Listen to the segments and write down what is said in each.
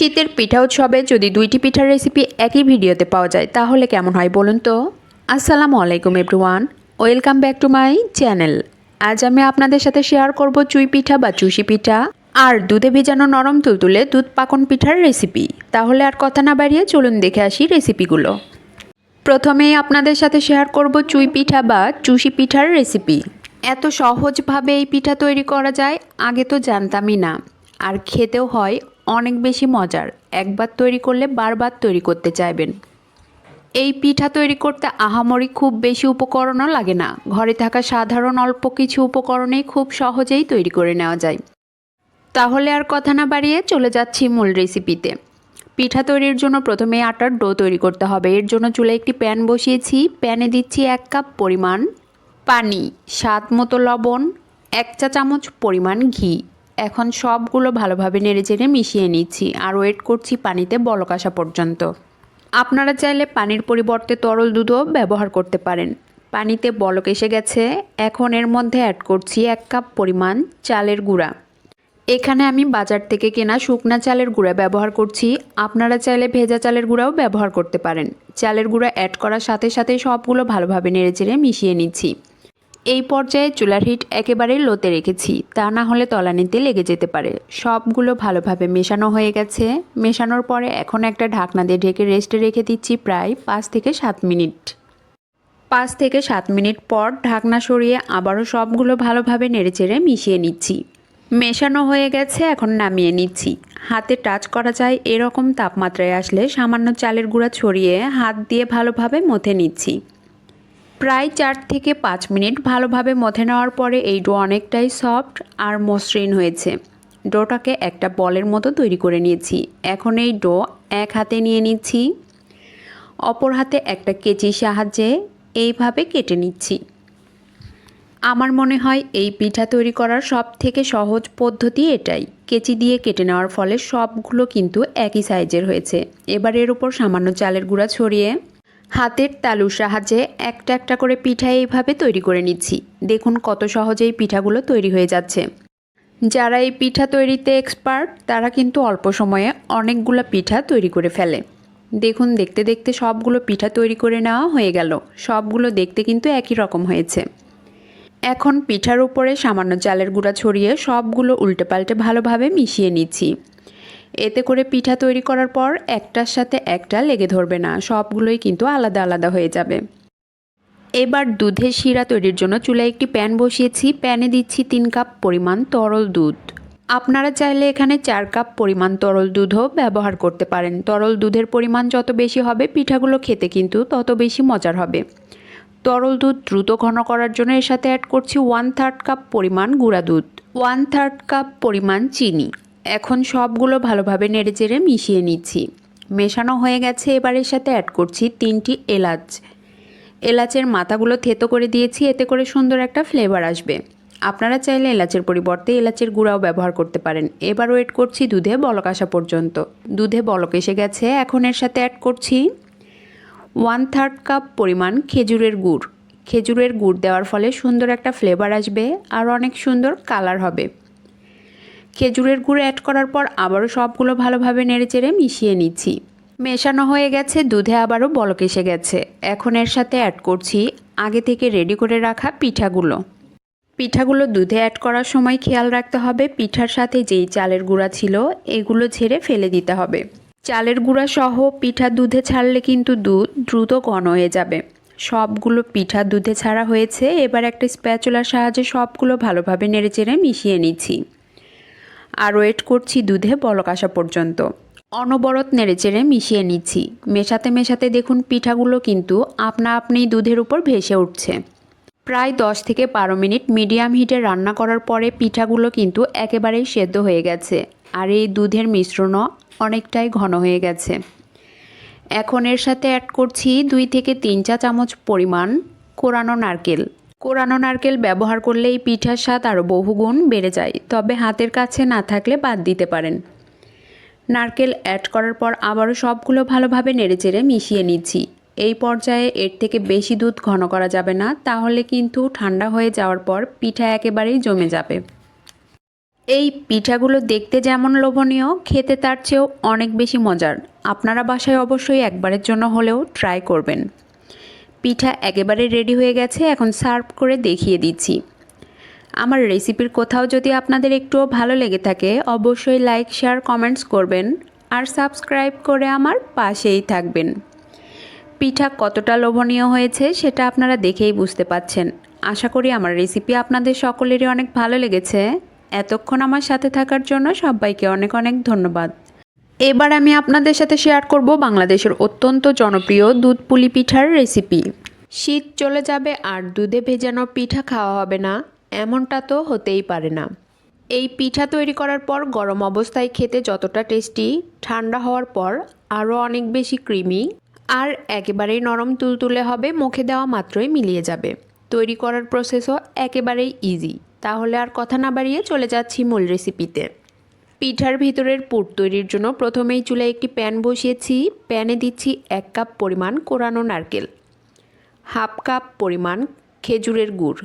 শীতের পিঠা উৎসবে যদি দুইটি পিঠার রেসিপি একই ভিডিওতে পাওয়া যায়, তাহলে কেমন হয় বলুন তো? আসসালামু আলাইকুম everyone welcome back to my channel আজ আমি আপনাদের সাথে শেয়ার করব চুই পিঠা বা চুষি পিঠা, আর দুধে ভেজানো নরম তুলতুলে দুধ পাকন পিঠার রেসিপি তাহলে আর কথা না বাড়িয়ে চলুন দেখে আসি রেসিপিগুলো প্রথমেই আপনাদের সাথে শেয়ার করব চুই পিঠা বা চুষি পিঠার রেসিপি এত সহজভাবে এই পিঠা তৈরি করা যায়, আগে তো জানতামই না। আর খেতেও হয় অনেক বেশি মজার। একবার তৈরি করলে বারবার তৈরি করতে চাইবেন। এই পিঠা তৈরি করতে আহামরি খুব বেশি উপকরণও লাগে না। ঘরে থাকা সাধারণ অল্প কিছু উপকরণেই খুব সহজেই তৈরি করে নেওয়া যায়। তাহলে আর কথা না বাড়িয়ে চলে যাচ্ছি মূল রেসিপিতে পিঠা তৈরির জন্য প্রথমে আটার ডো তৈরি করতে হবে। এর জন্য চুলে একটি প্যান বসিয়েছি। প্যানে দিচ্ছি এক কাপ পরিমাণ পানি, স্বাদ মতো লবণ, এক চা চামচ পরিমাণ ঘি। এখন সবগুলো ভালোভাবে নেড়ে চেড়ে মিশিয়ে নিচ্ছি আর ওয়েট করছি পানিতে বলক আসা পর্যন্ত। আপনারা চাইলে পানির পরিবর্তে তরল দুধও ব্যবহার করতে পারেন। পানিতে বলক এসে গেছে। এখন এর মধ্যে অ্যাড করছি এক কাপ পরিমাণ চালের গুঁড়া। এখানে আমি বাজার থেকে কেনা শুকনা চালের গুঁড়া ব্যবহার করছি। আপনারা চাইলে ভেজা চালের গুঁড়াও ব্যবহার করতে পারেন। চালের গুঁড়া অ্যাড করার সাথে সাথে সবগুলো ভালোভাবে নেড়েচেড়ে মিশিয়ে নিচ্ছি। এই পর্যায়ে চুলার হিট একেবারে লোতে রেখেছি, তা না হলে তলানিতে লেগে যেতে পারে। সবগুলো ভালোভাবে মেশানো হয়ে গেছে। মেশানোর পরে এখন একটা ঢাকনা দিয়ে ঢেকে রেস্টে রেখে দিচ্ছি প্রায় পাঁচ থেকে সাত মিনিট। পাঁচ থেকে সাত মিনিট পর ঢাকনা সরিয়ে আবারও সবগুলো ভালোভাবে নেড়েচেড়ে মিশিয়ে নিচ্ছি। মেশানো হয়ে গেছে, এখন নামিয়ে নিচ্ছি। হাতে টাচ করা যায় এরকম তাপমাত্রায় আসলে সামান্য চালের গুঁড়া ছড়িয়ে হাত দিয়ে ভালোভাবে মথে নিচ্ছি। প্রায় চার থেকে পাঁচ মিনিট ভালোভাবে মথে নেওয়ার পরে এই ডো অনেকটাই সফট আর মসৃণ হয়েছে। ডোটাকে একটা বলের মতো তৈরি করে নিয়েছি। এখন এই ডো এক হাতে নিয়ে নিচ্ছি, অপর হাতে একটা কেচির সাহায্যে এইভাবে কেটে নিচ্ছি। আমার মনে হয় এই পিঠা তৈরি করার সব থেকে সহজ পদ্ধতি এটাই। কেচি দিয়ে কেটে নেওয়ার ফলে সবগুলো কিন্তু একই সাইজের হয়েছে। এবার এর উপর সামান্য চালের গুঁড়া ছড়িয়ে হাতের তালুর সাহায্যে একটা একটা করে পিঠা এইভাবে তৈরি করে নিচ্ছি। দেখুন কত সহজেই পিঠাগুলো তৈরি হয়ে যাচ্ছে। যারা এই পিঠা তৈরিতে এক্সপার্ট তারা কিন্তু অল্প সময়ে অনেকগুলো পিঠা তৈরি করে ফেলে। দেখুন, দেখতে দেখতে সবগুলো পিঠা তৈরি করে নেওয়া হয়ে গেল। সবগুলো দেখতে কিন্তু একই রকম হয়েছে। এখন পিঠার উপরে সামান্য চালের গুঁড়া ছড়িয়ে সবগুলো উল্টে পাল্টে ভালোভাবে মিশিয়ে নিচ্ছি। এতে করে পিঠা তৈরি করার পর একটার সাথে একটা লেগে ধরবে না, সবগুলোই কিন্তু আলাদা আলাদা হয়ে যাবে। এবার দুধের শিরা তৈরির জন্য চুলায় একটি প্যান বসিয়েছি, প্যানে দিচ্ছি তিন কাপ পরিমাণ তরল দুধ। আপনারা চাইলে এখানে চার কাপ পরিমাণ তরল দুধও ব্যবহার করতে পারেন। তরল দুধের পরিমাণ যত বেশি হবে, পিঠাগুলো খেতে কিন্তু তত বেশি মজার হবে। তরল দুধ দ্রুত ঘন করার জন্য এর সাথে অ্যাড করছি ওয়ান থার্ড কাপ পরিমাণ গুঁড়া দুধ ওয়ান থার্ড কাপ পরিমাণ চিনি। এখন সবগুলো ভালোভাবে নেড়ে চেড়ে মিশিয়ে নিচ্ছি। মেশানো হয়ে গেছে এবার এর সাথে অ্যাড করছি তিনটি এলাচ। এলাচের মাথাগুলো থেতো করে দিয়েছি, এতে করে সুন্দর একটা ফ্লেভার আসবে। আপনারা চাইলে এলাচের পরিবর্তে এলাচের গুঁড়াও ব্যবহার করতে পারেন। এবার ওয়েট করছি দুধে বলক আসা পর্যন্ত। দুধে বলক এসে গেছে, এখন এর সাথে অ্যাড করছি ওয়ান থার্ড কাপ পরিমাণ খেজুরের গুড়। খেজুরের গুড় দেওয়ার ফলে সুন্দর একটা ফ্লেভার আসবে, আর অনেক সুন্দর কালার হবে। খেজুরের গুড় অ্যাড করার পর আবারও সবগুলো ভালোভাবে নেড়েচেড়ে মিশিয়ে নিচ্ছি। মেশানো হয়ে গেছে, দুধে আবারও বলক এসে গেছে। এখন এর সাথে অ্যাড করছি আগে থেকে রেডি করে রাখা পিঠাগুলো। পিঠাগুলো দুধে অ্যাড করার সময় খেয়াল রাখতে হবে, পিঠার সাথে যেই চালের গুঁড়া ছিল এগুলো ছেড়ে ফেলে দিতে হবে। চালের গুঁড়া সহ পিঠা দুধে ছাড়লে কিন্তু দুধ দ্রুত ঘন হয়ে যাবে। সবগুলো পিঠা দুধে ছাড়া হয়েছে, এবার একটা স্প্যাচুলার সাহায্যে সবগুলো ভালোভাবে নেড়েচেড়ে মিশিয়ে নিচ্ছি। আর ওয়েট করছি দুধে বলক আসা পর্যন্ত। অনবরত নেড়েচেড়ে মিশিয়ে নিচ্ছি। মেশাতে মেশাতে দেখুন পিঠাগুলো কিন্তু আপনা আপনি দুধের উপর ভেসে উঠছে। প্রায় দশ থেকে বারো মিনিট মিডিয়াম হিটে রান্না করার পরে পিঠাগুলো কিন্তু একেবারেই সেদ্ধ হয়ে গেছে। আর এই দুধের মিশ্রণও অনেকটাই ঘন হয়ে গেছে। এখন এর সাথে অ্যাড করছি দুই থেকে তিন চা চামচ পরিমাণ কোরানো নারকেল। কোরানো নারকেল ব্যবহার করলে এই পিঠার স্বাদ আরও বহুগুণ বেড়ে যায়, তবে হাতের কাছে না থাকলে বাদ দিতে পারেন। নারকেল অ্যাড করার পর আবারও সবগুলো ভালোভাবে নেড়েচেড়ে মিশিয়ে নিচ্ছি। এই পর্যায়ে এর থেকে বেশি দুধ ঘন করা যাবে না, তাহলে কিন্তু ঠান্ডা হয়ে যাওয়ার পর পিঠা একেবারেই জমে যাবে। এই পিঠাগুলো দেখতে যেমন লোভনীয়, খেতে তার চেয়েও অনেক বেশি মজার। আপনারা বাসায় অবশ্যই একবারের জন্য হলেও ট্রাই করবেন। পিঠা একেবারে রেডি হয়ে গেছে, এখন সার্ভ করে দেখিয়ে দিচ্ছি। আমার রেসিপির কোথাও যদি আপনাদের একটুও ভালো লেগে থাকে, অবশ্যই লাইক শেয়ার কমেন্টস করবেন আর সাবস্ক্রাইব করে আমার পাশেই থাকবেন। পিঠা কতটা লোভনীয় হয়েছে সেটা আপনারা দেখেই বুঝতে পাচ্ছেন। আশা করি আমার রেসিপি আপনাদের সকলেরই অনেক ভালো লেগেছে। এতক্ষণ আমার সাথে থাকার জন্য সবাইকে অনেক অনেক ধন্যবাদ। এবার আমি আপনাদের সাথে শেয়ার করব বাংলাদেশের অত্যন্ত জনপ্রিয় দুধ পুলি পিঠার রেসিপি শীত চলে যাবে আর দুধে ভেজানো পিঠা খাওয়া হবে না, এমনটা তো হতেই পারে না। এই পিঠা তৈরি করার পর গরম অবস্থায় খেতে যতটা টেস্টি ঠান্ডা হওয়ার পর আরও অনেক বেশি ক্রিমি আর একেবারেই নরম তুলতুলে হবে, মুখে দেওয়া মাত্রই মিলিয়ে যাবে। তৈরি করার প্রসেসও একেবারেই ইজি তাহলে আর কথা না বাড়িয়ে চলে যাচ্ছি মূল রেসিপিতে পিঠার ভিতরের পুর তৈরির জন্য প্রথমেই চুলায় একটি প্যান বসিয়েছি। প্যানে দিচ্ছি এক কাপ পরিমাণ কোরানো নারকেল, হাফ কাপ পরিমাণ খেজুরের গুড়।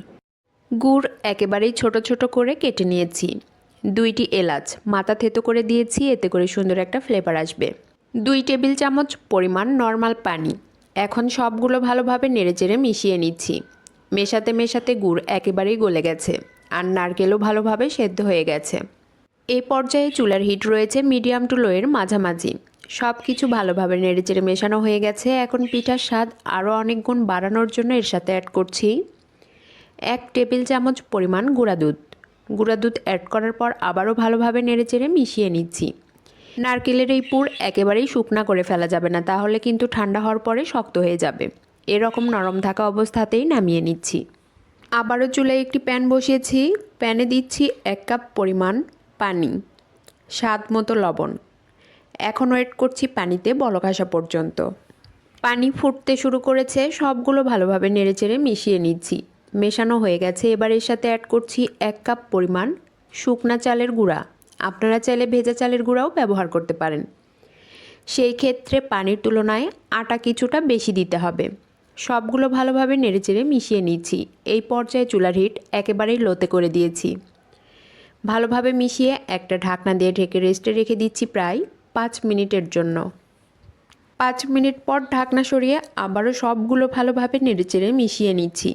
গুড় একেবারেই ছোট ছোট করে কেটে নিয়েছি। দুইটি এলাচ মাথা থেতো করে দিয়েছি, এতে করে সুন্দর একটা ফ্লেভার আসবে। দুই টেবিল চামচ পরিমাণ নর্মাল পানি। এখন সবগুলো ভালোভাবে নেড়েচেড়ে মিশিয়ে নিচ্ছি। মেশাতে মেশাতে গুড় একেবারেই গলে গেছে আর নারকেলও ভালোভাবে সেদ্ধ হয়ে গেছে। এই পর্যায়ে চুলার হিট রয়েছে মিডিয়াম টু লোয়ের মাঝামাঝি। সব কিছু ভালোভাবে নেড়েচেড়ে মেশানো হয়ে গেছে। এখন পিঠার স্বাদ আরও অনেক গুণ বাড়ানোর জন্য এর সাথে অ্যাড করছি এক টেবিল চামচ পরিমাণ গুঁড়া দুধ। গুঁড়া দুধ অ্যাড করার পর আবারও ভালোভাবে নেড়েচেড়ে মিশিয়ে নিচ্ছি। নারকেলের এই পুর একেবারেই শুকনা করে ফেলা যাবে না, তাহলে কিন্তু ঠান্ডা হওয়ার পরে শক্ত হয়ে যাবে। এরকম নরম থাকা অবস্থাতেই নামিয়ে নিচ্ছি। আবারও চুলায় একটি প্যান বসিয়েছি। প্যানে দিচ্ছি এক কাপ পরিমাণ পানি, স্বাদ মতো লবণ। এখন ওয়েট করছি পানিতে বলক আসা পর্যন্ত। পানি ফুটতে শুরু করেছে, সবগুলো ভালোভাবে নেড়েচেড়ে মিশিয়ে নিচ্ছি। মেশানো হয়ে গেছে, এবার এর সাথে অ্যাড করছি এক কাপ পরিমাণ শুকনা চালের গুঁড়া। আপনারা চাইলে ভেজা চালের গুঁড়াও ব্যবহার করতে পারেন। সেই ক্ষেত্রে পানির তুলনায় আটা কিছুটা বেশি দিতে হবে। সবগুলো ভালোভাবে নেড়েচেড়ে মিশিয়ে নিচ্ছি। এই পর্যায়ে চুলার হিট একেবারেই লোতে করে দিয়েছি। ভালোভাবে মিশিয়ে একটা ঢাকনা দিয়ে ঢেকে রেস্টে রেখে দিচ্ছি প্রায় পাঁচ মিনিটের জন্য। পাঁচ মিনিট পর ঢাকনা সরিয়ে আবারও সবগুলো ভালোভাবে নেড়েচেড়ে মিশিয়ে নিচ্ছি।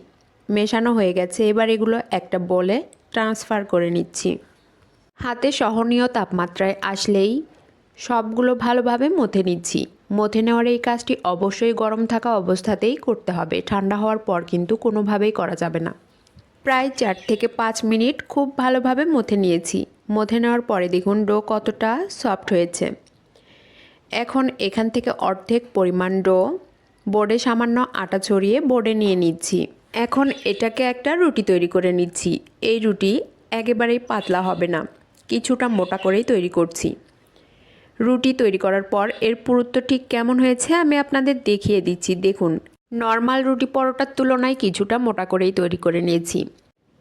মেশানো হয়ে গেছে, এবার এগুলো একটা বলে ট্রান্সফার করে নিচ্ছি। হাতে সহনীয় তাপমাত্রায় আসলেই সবগুলো ভালোভাবে মথে নিচ্ছি। মথে নেওয়ার এই কাজটি অবশ্যই গরম থাকা অবস্থাতেই করতে হবে, ঠান্ডা হওয়ার পর কিন্তু কোনোভাবেই করা যাবে না। প্রায় চার থেকে পাঁচ মিনিট খুব ভালোভাবে মথে নিয়েছি। মথে নেওয়ার পরে দেখুন ডো কতটা সফট হয়েছে। এখন এখান থেকে অর্ধেক পরিমাণ ডো বোর্ডে সামান্য আটা ছড়িয়ে বোর্ডে নিয়ে নিচ্ছি। এখন এটাকে একটা রুটি তৈরি করে নিচ্ছি। এই রুটি একেবারেই পাতলা হবে না। কিছুটা মোটা করেই তৈরি করছি। রুটি তৈরি করার পর এর পুরুত্ব ঠিক কেমন হয়েছে আমি আপনাদের দেখিয়ে দিচ্ছি। দেখুন নর্মাল রুটি পরোটার তুলনায় কিছুটা মোটা করেই তৈরি করে নিয়েছি।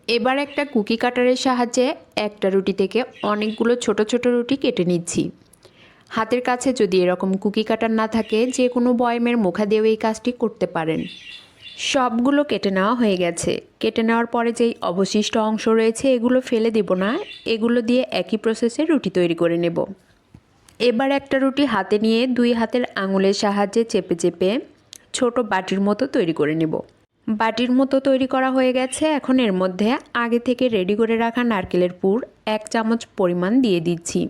এবার একটা কুকি কাটারের সাহায্যে একটা রুটি থেকে অনেকগুলো ছোট ছোট রুটি কেটে নিচ্ছি। হাতের কাছে যদি এরকম কুকি কাটার না থাকে, যে কোনো বয়মের মুখা দিয়েও এই কাজটি করতে পারেন। সবগুলো কেটে নেওয়া হয়ে গেছে। কেটে নেওয়ার পরে যেই অবশিষ্ট অংশ রয়েছে, এগুলো ফেলে দেব না। এগুলো দিয়ে একই প্রসেসে রুটি তৈরি করে নেব। এবার একটা রুটি হাতে নিয়ে দুই হাতের আঙুলের সাহায্যে চেপে চেপে ছোট বাটির মতো তৈরি করে নেব। বাটির মতো তৈরি করা হয়ে গেছে। এখন এর মধ্যে আগে থেকে রেডি করে রাখা নারকেলের পুর এক চামচ পরিমাণ দিয়ে দিচ্ছি।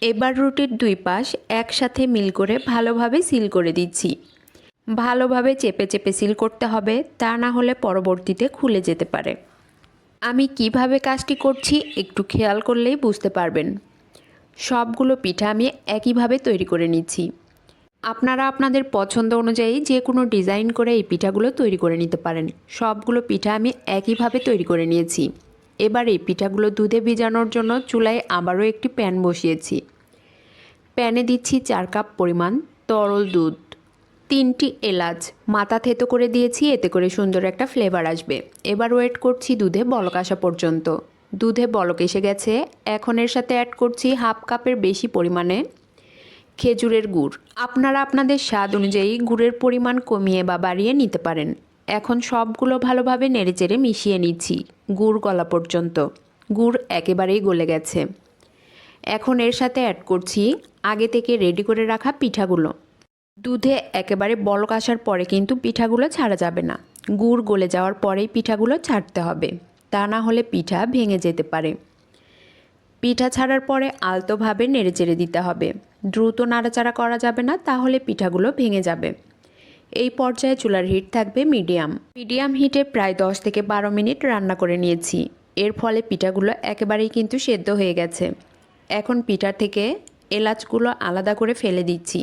এবার রুটির দুই পাশ একসাথে মিল করে ভালোভাবে সিল করে দিচ্ছি। ভালোভাবে চেপে চেপে সিল করতে হবে, তা না হলে পরবর্তীতে খুলে যেতে পারে। আমি কীভাবে কাজটি করছি একটু খেয়াল করলেই বুঝতে পারবেন। সবগুলো পিঠা আমি একইভাবে তৈরি করে নিচ্ছি। আপনারা আপনাদের পছন্দ অনুযায়ী যে কোনো ডিজাইন করে এই পিঠাগুলো তৈরি করে নিতে পারেন। সবগুলো পিঠা আমি একইভাবে তৈরি করে নিয়েছি। এবার এই পিঠাগুলো দুধে ভিজানোর জন্য চুলায় আবারও একটি প্যান বসিয়েছি। প্যানে দিচ্ছি চার কাপ পরিমাণ তরল দুধ। তিনটি এলাচ মাথা থেতো করে দিয়েছি, এতে করে সুন্দর একটা ফ্লেভার আসবে। এবার ওয়েট করছি দুধে বলক আসা পর্যন্ত। দুধে বলক এসে গেছে। এখন এর সাথে অ্যাড করছি হাফ কাপের বেশি পরিমাণে খেজুরের গুড়। আপনারা আপনাদের স্বাদ অনুযায়ী গুড়ের পরিমাণ কমিয়ে বা বাড়িয়ে নিতে পারেন। এখন সবগুলো ভালোভাবে নেড়েচেড়ে মিশিয়ে নিচ্ছি, গুড় গলা পর্যন্ত। গুড় একেবারেই গলে গেছে। এখন এর সাথে অ্যাড করছি আগে থেকে রেডি করে রাখা পিঠাগুলো। দুধে একেবারে বলক আসার পরে কিন্তু পিঠাগুলো ছাড়া যাবে না। গুড় গলে যাওয়ার পরেই পিঠাগুলো ছাড়তে হবে। তা না হলে পিঠা ভেঙে যেতে পারে। পিঠা ছাড়ার পরে আলতোভাবে নেড়ে চেড়ে দিতে হবে। দ্রুত নাড়াচাড়া করা যাবে না, তাহলে পিঠাগুলো ভেঙে যাবে। এই পর্যায়ে চুলার হিট থাকবে মিডিয়াম। মিডিয়াম হিটে প্রায় দশ থেকে বারো মিনিট রান্না করে নিয়েছি। এর ফলে পিঠাগুলো একেবারেই কিন্তু সেদ্ধ হয়ে গেছে। এখন পিঠা থেকে এলাচগুলো আলাদা করে ফেলে দিচ্ছি।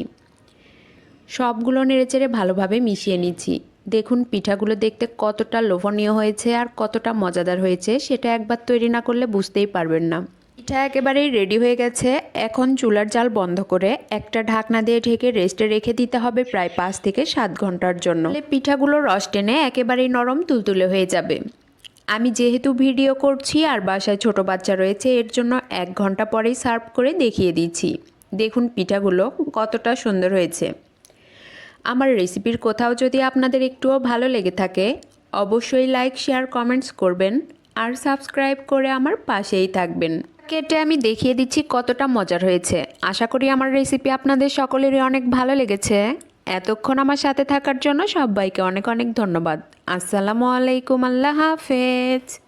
সবগুলো নেড়েচেড়ে ভালোভাবে মিশিয়ে নিচ্ছি। দেখুন, পিঠাগুলো দেখতে কতটা লোভনীয় হয়েছে আর কতটা মজাদার হয়েছে, সেটা একবার তৈরি না করলে বুঝতেই পারবেন না। পিঠা একেবারেই রেডি হয়ে গেছে। এখন চুলার জাল বন্ধ করে একটা ঢাকনা দিয়ে ঢেকে রেস্টে রেখে দিতে হবে প্রায় পাঁচ থেকে সাত ঘণ্টার জন্য। পিঠাগুলো রস টেনে একেবারেই নরম তুলতুলে হয়ে যাবে। আমি যেহেতু ভিডিও করছি আর বাসায় ছোট বাচ্চা রয়েছে, এর জন্য এক ঘণ্টা পরেই সার্ভ করে দেখিয়ে দিচ্ছি। দেখুন পিঠাগুলো কতটা সুন্দর হয়েছে। আমার রেসিপির কোথাও যদি আপনাদের একটুও ভালো লেগে থাকে, অবশ্যই লাইক শেয়ার কমেন্টস করবেন আর সাবস্ক্রাইব করে আমার পাশেই থাকবেন। কেটে আমি দেখিয়ে দিচ্ছি কতটা মজার হয়েছে। আশা করি আমার রেসিপি আপনাদের সকলেরই অনেক ভালো লেগেছে। এতক্ষণ আমার সাথে থাকার জন্য সবাইকে অনেক অনেক ধন্যবাদ। আসসালামু আলাইকুম, আল্লাহ হাফেজ।